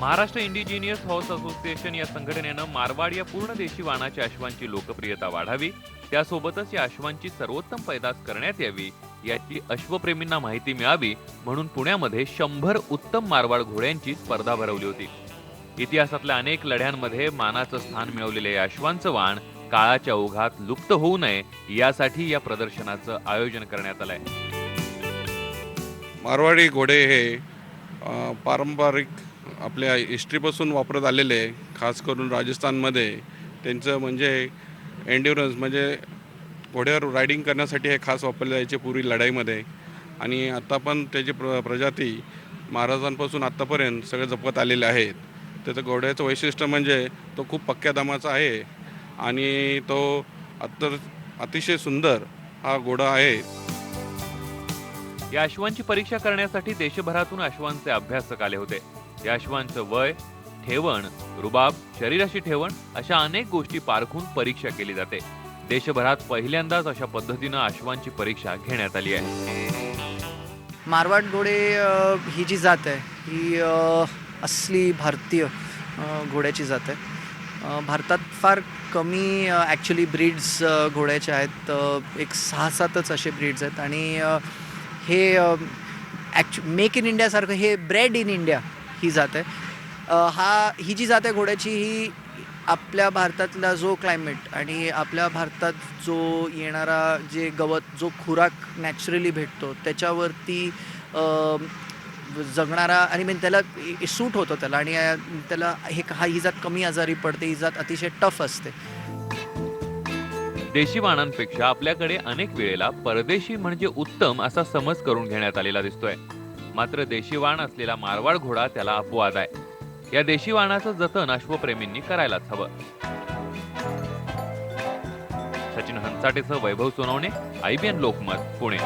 Maharashtra indigenous horse association या संघटनेनं मारवाड या पूर्ण देशी वाणाच्या अश्वांची लोकप्रियता वाढावी त्यासोबतच या अश्वांची सर्वोत्तम पैदास करण्यात यावी याची अश्वप्रेमींना माहिती मिळावी म्हणून पुण्यामध्ये शंभर उत्तम मारवाड घोड्यांची स्पर्धा भरवली होती. इतिहासातल्या अनेक लढ्यांमध्ये मानाचं स्थान मिळवलेल्या या अश्वांचं वाण काळाच्या ओघात लुप्त होऊ नये यासाठी या प्रदर्शनाचं आयोजन करण्यात आलंय. मारवाडी घोडे हे पारंपरिक आपल्या हिस्ट्रीपासून वापरत आलेले आहे. खास करून राजस्थानमध्ये. त्यांचं म्हणजे एन्ड्युरन्स म्हणजे घोड्यावर रायडिंग करण्यासाठी हे खास वापरले जायचे पूर्वी लढाईमध्ये. आणि आत्ता पण त्याची प्र प्रजाती महाराजांपासून आत्तापर्यंत सगळे जपत आलेले आहेत. त्याचं घोड्याचं वैशिष्ट्य म्हणजे तो खूप पक्क्या दामाचा आहे आणि तो अत्तर अतिशय सुंदर हा घोडा आहे. या अश्वांची परीक्षा करण्यासाठी देशभरातून अश्वांचे अभ्यासक आले होते. या अश्वांचं वय ठेवण रुबाब शरीराशी ठेवण अशा अनेक गोष्टी पारखून परीक्षा केली जाते. देशभरात पहिल्यांदाच अशा पद्धतीनं अश्वांची परीक्षा घेण्यात आली आहे. मारवाड घोडे ही जी जात आहे ही असली भारतीय घोड्याची जात आहे. भारतात फार कमी ॲक्च्युली ब्रीड्स घोड्याचे आहेत. एक सहा सातच असे ब्रीड्स आहेत. आणि हे ॲक्च्यु मेक इन इंडियासारखं हे ब्रेड इन इंडिया ही जात आहे. हा ही जी जात आहे घोड्याची ही आपल्या भारतातला जो क्लायमेट आणि आपल्या भारतात जो येणारा जे गवत जो खुराक नॅचरली भेटतो त्याच्यावरती जगणारा आणि म्हणजे त्याला सूट होतो त्याला आणि त्याला हे हा ही जात कमी आजारी पडते ही जात अतिशय टफ असते. देशी वाणांपेक्षा आपल्याकडे अनेक वेळेला परदेशी म्हणजे उत्तम असा समज करून घेण्यात आलेला दिसतोय. मात्र देशी वाण असलेला मारवाड घोडा त्याला अपवाद आहे. या देशी वाणाचं जतन अश्वप्रेमींनी करायलाच हवं. सचिन हंसाटेसह वैभव सोनवणे आयबीएन लोकमत पुणे.